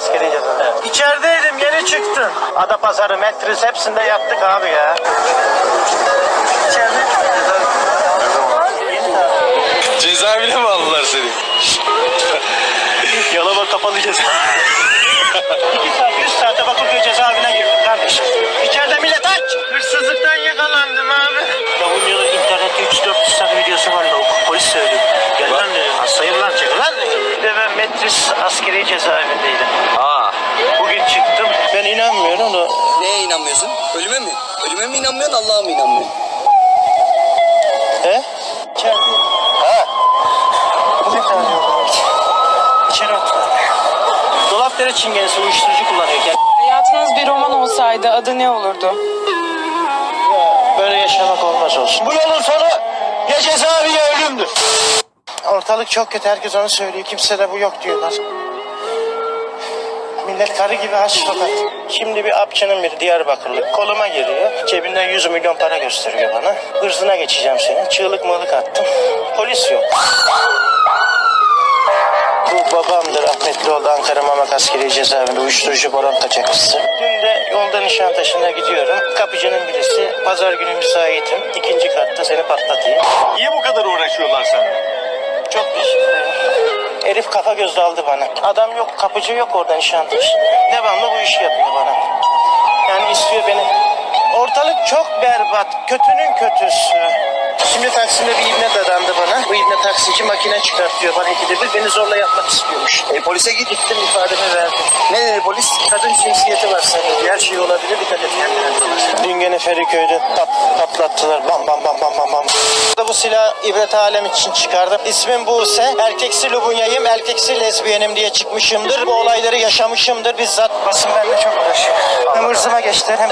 askeri ceza. İçerideydim yeni çıktım. Adapazarı, Metris hepsinde yattık abi ya. İçeride Cezaevine mi aldılar seni? Yalova kapalı ceza. İki saat, üç saate Bakırköy cezaevine girdim kardeşim. İçeride millet aç. Hırsızlıktan yakalandım abi. Davunya'da internette 3-4 tane videosu var Metris askeri cezaevindeydim. Aa. Bugün çıktım. Ben inanmıyorum da Neye inanmıyorsun? Ölüme mi? Ölüme mi inanmıyorsun Allah'a mı inanmıyorsun? He? İçeride. Ha? Bu ne tane İçeri attılar. Dolapdere çingenesi uyuşturucu kullanıyor. Gel. Hayatınız bir roman olsaydı adı ne olurdu? Böyle yaşamak olmaz olsun. Bu yolun sonu ya cezaevi ya ölümdür. Ortalık çok kötü. Herkes onu söylüyor. Kimse de bu yok diyorlar. Millet karı gibi aç fakat. Şimdi bir apçının bir Diyarbakırlı koluma giriyor. Cebinden 100 milyon para gösteriyor bana. Hırzına geçeceğim senin. Çığlık mığlık attım. Polis yok. Bu babamdır rahmetli oldu Ankara Mamak Askeri Cezaevinde uyuşturucu boron kaçakçısı. Dün de yolda Nişantaşı'na gidiyorum. Kapıcının birisi pazar günü müsaitim. İkinci katta seni patlatayım. Niye bu kadar uğraşıyorlar sana? Çok teşekkür Elif kafa göz daldı bana. Adam yok, kapıcı yok orada Nişantaşı. Devamlı bu işi yapıyor bana. Yani istiyor beni. Ortalık çok berbat. Kötünün kötüsü. Şimdi Taksim'de bir ibne dadandı bana. Bu ibne taksici makine çıkartıyor bana ikide bir. Beni zorla yapmak istiyormuş. E polise git. Gittim ifademi verdim. Ne dedi polis? Kadın cinsiyeti var senin. Şey olabilir. Dikkat et kendine. Dün gene Feriköy'de pat, patlattılar. Bam bam bam bam bam bam. Bu silah ibret alem için çıkardım. İsmim Buse. Erkeksi Lubunya'yım. Erkeksi lezbiyenim diye çıkmışımdır. Bu olayları yaşamışımdır. Bizzat basın benimle çok uğraşıyor. Hem hırzıma geçtiler hem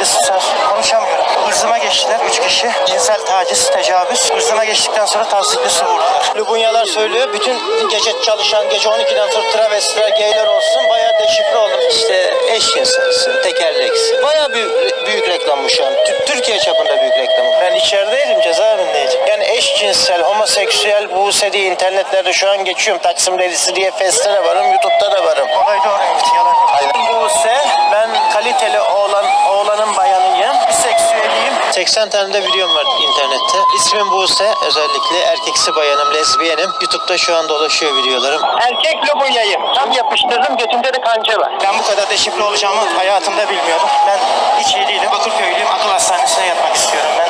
Israr. Konuşamıyorum. Hırzıma geçtiler üç kişi. Cinsel taciz, tecavüz. Hırzıma geçtikten sonra tavsikli su vurdular. Lubunyalar söylüyor. Bütün gece çalışan, gece 12'den sonra travestiler, geyler olsun. Bayağı deşifre olur. İşte eşcinselsin, tekerleksin. Bayağı büyük, büyük reklam bu şu an. Tü- Türkiye çapında büyük reklam. Ben içerideydim, cezaevindeydim. Yani eşcinsel, homoseksüel, Buse diye internetlerde şu an geçiyorum. Taksim Delisi diye Feste de varım, YouTube'da da varım. Olay doğru yalan. Buse, ben kaliteli oğlan. 80 tane de videom var internette. İsmim Buse. Özellikle erkeksi bayanım, lezbiyenim. YouTube'da şu an dolaşıyor videolarım. Erkek lobunyayım. Tam yapıştırdım. Götümde de kanca var. Ben bu kadar deşifre olacağımı hayatımda bilmiyordum. Ben hiç iyi değilim. Bakırköylüyüm. Akıl hastanesine yatmak istiyorum ben.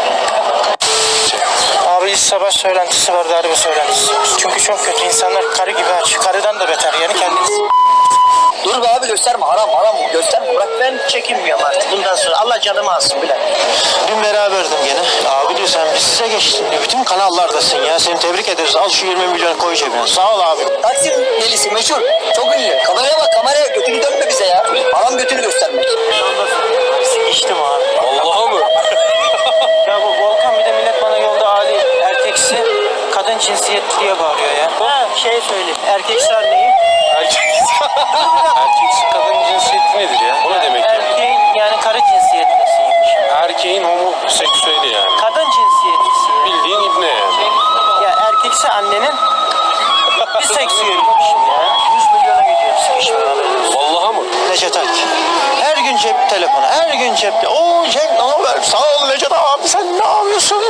Abi iş sabah söylentisi var, darbe söylentisi. Çünkü çok kötü. insanlar karı gibi aç. Karıdan da beter. Yani kendiniz... Dur be abi gösterme haram haram gösterme bırak. Ben çekinmiyorum artık bundan sonra. Allah canımı alsın bile. Dün beraberdim gene. Abi diyor sen biz size geçtin diyor. Bütün kanallardasın ya. Seni tebrik ederiz. Al şu 20 milyon koy cebine. Sağ ol abi. Taksim delisi meşhur. Çok ünlü. Kameraya bak kameraya götünü dönme bize ya. Haram götünü göstermek. İçtim abi. Allah'a mı? Ya bu Volkan bir de millet bana yolda Ali erkeksi kadın cinsiyetli diye bağırıyor ya. Ha şey söyleyeyim. Erkeksi anneyim. Erkek. annenin biseksüeliymişim ya. 100 milyona gidiyor sıkışmıyor. Vallaha mı? Necdet Ak. Her gün cep telefonu, her gün cepte. Oo Cenk ne haber? Sağ ol Necdet abi sen ne yapıyorsun?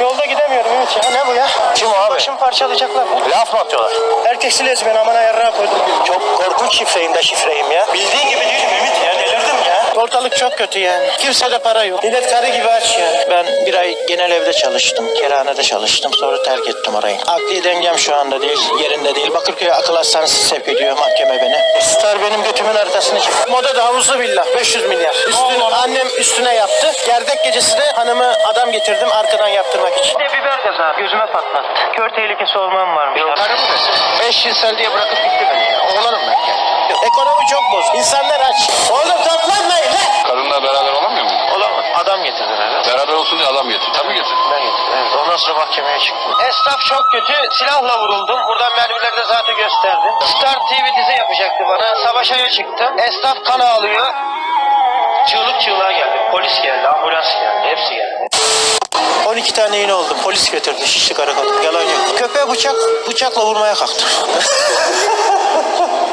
Yolda gidemiyorum Ümit ya. Ne bu ya? Kim abi? Başımı parçalayacaklar? Laf mı atıyorlar? Erkeksi lezbiyen amana yarrağa koydum. Çok korkunç şifreyim de şifreyim ya. Bildiğin gibi değilim Ümit ya. Ortalık çok kötü yani. Kimsede para yok. Millet karı gibi aç ya. Ben bir ay genel evde çalıştım. Kerhanede çalıştım. Sonra terk ettim orayı. Akli dengem şu anda değil. Yerinde değil. Bakırköy akıl hastanesi sevk ediyor mahkeme beni. Star benim götümün haritasını çekti. Moda da havuzlu villa. 500 milyar. Üstüne, annem üstüne yaptı. Gerdek gecesi de hanımı adam getirdim arkadan yaptırmak için. Bir de biber gazı abi. Gözüme patlattı. Kör tehlikesi olmam varmış. Karı mı? Eşcinsel diye bırakıp gitti beni. Oğlanım ben ya. Ekonomi çok bozuk. İnsanlar aç. Oğlum toplanmayın lan. Karınla beraber olamıyor mu? Olamaz. Adam getirdi herhalde. Beraber olsun diye adam getir. Tabii getir. Ben getirdim. Evet. Ondan sonra mahkemeye çıktım. Esnaf çok kötü. Silahla vuruldum. Buradan mermileri de zaten gösterdi. Star TV dizi yapacaktı bana. Savaşaya çıktım. Esnaf kan ağlıyor. Çığlık çığlığa geldi. Polis geldi. Ambulans geldi. Hepsi geldi. 12 tane iğne oldu. Polis götürdü Şişli Karakolu. Yalan yok. Köpeğe bıçak, bıçakla vurmaya kalktım.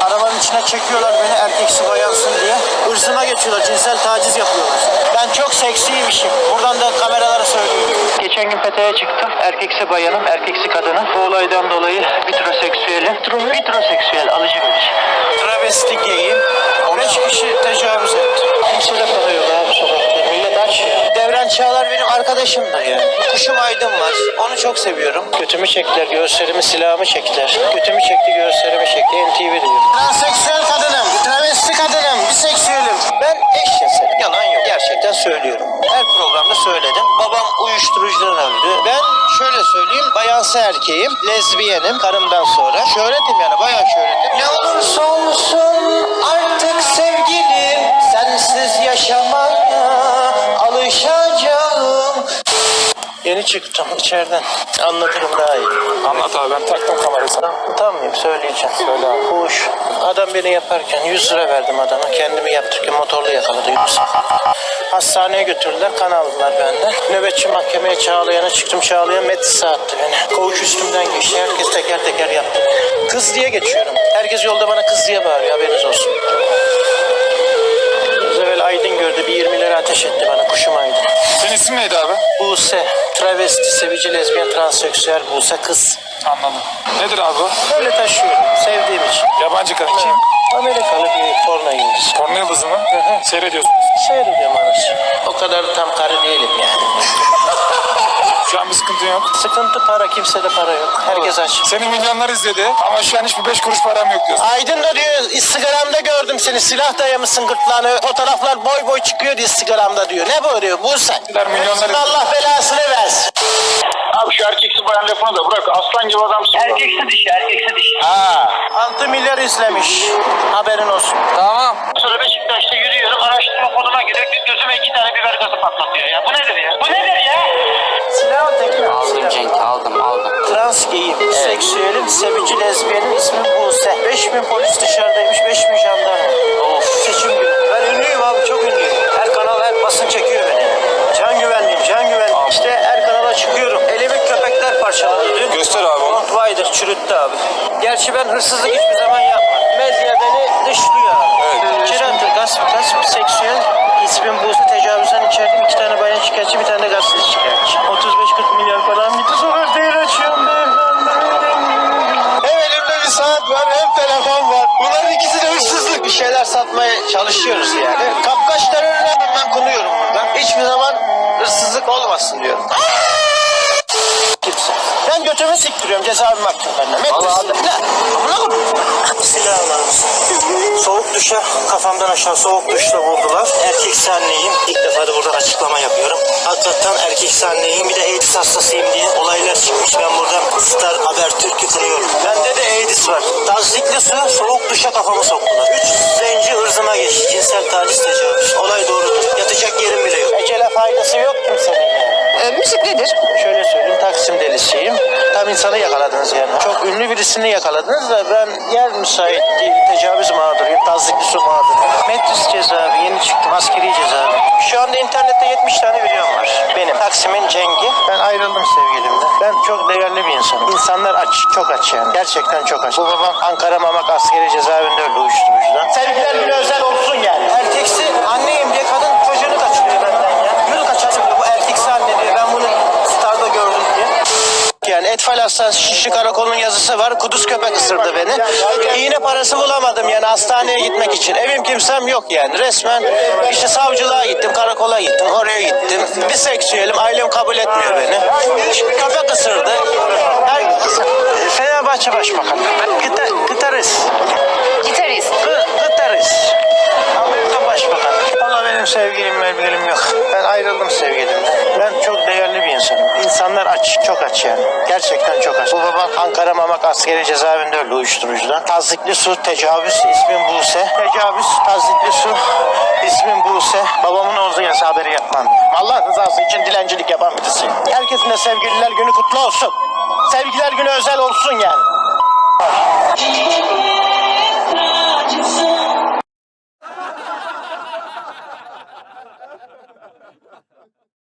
Arabanın içine çekiyorlar beni erkeksi bayansın diye. Hırsına geçiyorlar, cinsel taciz yapıyorlar. Ben çok seksiymişim. Buradan da kameralara söylüyorum. Geçen gün peteğe çıktım. Erkeksi bayanım, erkeksi kadınım. Bu olaydan dolayı vitroseksüelim. Vitroseksüel, alıcı verici. Travesti gayim. 5 kişi tecavüz etti. Kimse de para Devran Çağlar benim arkadaşımdır yani. Kuşum Aydın var. Onu çok seviyorum. Götümü çektiler, göğüslerimi, silahımı çektiler. Götümü çekti, göğüslerimi çekti. NTV diyor. Transseksüel kadınım, travesti kadınım, biseksüelim. Ben eşcinselim. Yalan yok. Gerçekten söylüyorum. Her programda söyledim. Babam uyuşturucudan öldü. Ben şöyle söyleyeyim. Bayansı erkeğim. Lezbiyenim. Karımdan sonra. Şöhretim yani. Bayağı şöhretim. Ne olursa olsun artık sevgilim. Sensiz yaşamaya Yeni çıktım içeriden. Anlatırım daha iyi. Anlat abi ben taktım kamerayı sana. Utanmıyorum söyleyeceğim. Söyle abi. Fuhuş. Adam beni yaparken 100 lira verdim adama. Kendimi yaptırırken motorlu yakaladı Yunus. Hastaneye götürdüler. Kan aldılar benden. Nöbetçi mahkemeye Çağlayan'a çıktım. Çağlayan metrisi attı beni. Koğuş üstümden geçti. Herkes teker teker yaptı beni. Kız diye geçiyorum. Herkes yolda bana kız diye bağırıyor. Haberiniz olsun. Aydın gördü. Bir 20 lira ateş etti bana. Kuşum Aydın. Senin isim neydi abi? Buse. Travesti, sevici, lezbiyen, transseksüel Buse kız. Anladım. Nedir abi bu? Böyle taşıyorum. Sevdiğim için. Yabancı kadın kim? Amerikalı bir porno yıldızı. Porno yıldızı mı? Seyrediyorsunuz. Seyrediyorum arası. O kadar da tam karı değilim yani. Şu an bir sıkıntın yok. Sıkıntı para, kimsede para yok. Herkes aç. Seni milyonlar izledi ama şu an hiçbir beş kuruş param yok diyorsun. Aydın da diyor Instagram'da seni silah dayamışsın gırtlağına fotoğraflar boy boy çıkıyor diyor Instagram'da diyor. Ne bu diyor Buse? Milyonlar- Allah belasını versin. Abi şu erkeksi bayan lafını da bırak. Aslan gibi adamsın. Erkeksi dişi, erkeksi dişi. Ha. 6 milyar izlemiş. Haberin olsun. Tamam. Sonra Beşiktaş'ta yürüyorum araştırma koduma giriyor gözüme iki tane biber gazı patlatıyor ya. Bu nedir ya? Bu nedir ya? Silah abi, Aldım. Cenk, aldım, aldım. Trans gayim, seksüelim, sevici lezbiyenin ismi Buse. 5000 polis dışarıdaymış, Çürüttü abi. Gerçi ben hırsızlık hiçbir zaman yapmadım. Medya beni dışlıyor abi. Evet. İçeri gasp, gasp, seksüel. İsmim Buse tecavüzden içerdim. İki tane bayan şikayetçi, bir tane de gazeteci şikayetçi. 35-40 milyar param gitti. Sokak değil açıyorum Hem elimde bir saat var hem telefon var. Bunların ikisi de hırsızlık. Bir şeyler satmaya çalışıyoruz yani. Kapkaçların önüne ben konuyorum burada. Hiçbir zaman hırsızlık olmasın diyorum. Kimse. Ben götümü siktiriyorum cezaevim Var Soğuk duşa kafamdan aşağı soğuk duşla vurdular. Erkek anneyim. İlk defa da burada açıklama yapıyorum. Hakikaten erkek anneyim. Bir de AIDS hastasıyım diye olaylar çıkmış. Ben burada Star Haber Türk'ü kırıyorum. Bende de AIDS var. Tazikli su soğuk duşa kafamı soktular. Üç zenci ırzıma geçti. Cinsel taciz tecavüz. Birisini yakaladınız da ben yer müsait değil. Tecavüz mağduruyum. Tazikli su mağduruyum. Metris cezaevi yeni çıktım. Askeri cezaevi. Şu anda internette 70 tane videom var. Benim. Taksim'in Cengi. Ben ayrıldım sevgilimden. Ben çok değerli bir insanım. İnsanlar aç. Çok aç yani. Gerçekten çok aç. Bu babam Ankara Mamak askeri cezaevinde öldü uyuşturucudan. Sevgiler özel olsun yani. Erkeksi anneyim diye kadın çocuğunu kaçırıyor benden ya. Yürü kaçalım diyor. Bu erkeksi anne diyor. Ben bunu Star'da gördüm diye. Etfal Hastanesi Şişli Karakol'un yazısı var. Kuduz köpek ısırdı beni. İğne parası bulamadım yani hastaneye gitmek için. Evim kimsem yok yani. Resmen işte savcılığa gittim, karakola gittim, oraya gittim. Biseksüelim, ailem kabul etmiyor beni. Köpek ısırdı. Fenerbahçe Başbakanı. Gita, gitarist. Gitarist. Askeri cezaevinde öldü uyuşturucudan. Tazikli su, tecavüz, ismim Buse. Tecavüz, tazikli su, ismim Buse. Babamın olduğu yasa haberi yapmam. Allah rızası için dilencilik yapan birisiyim. Herkesin de sevgililer günü kutlu olsun. Sevgililer günü özel olsun yani.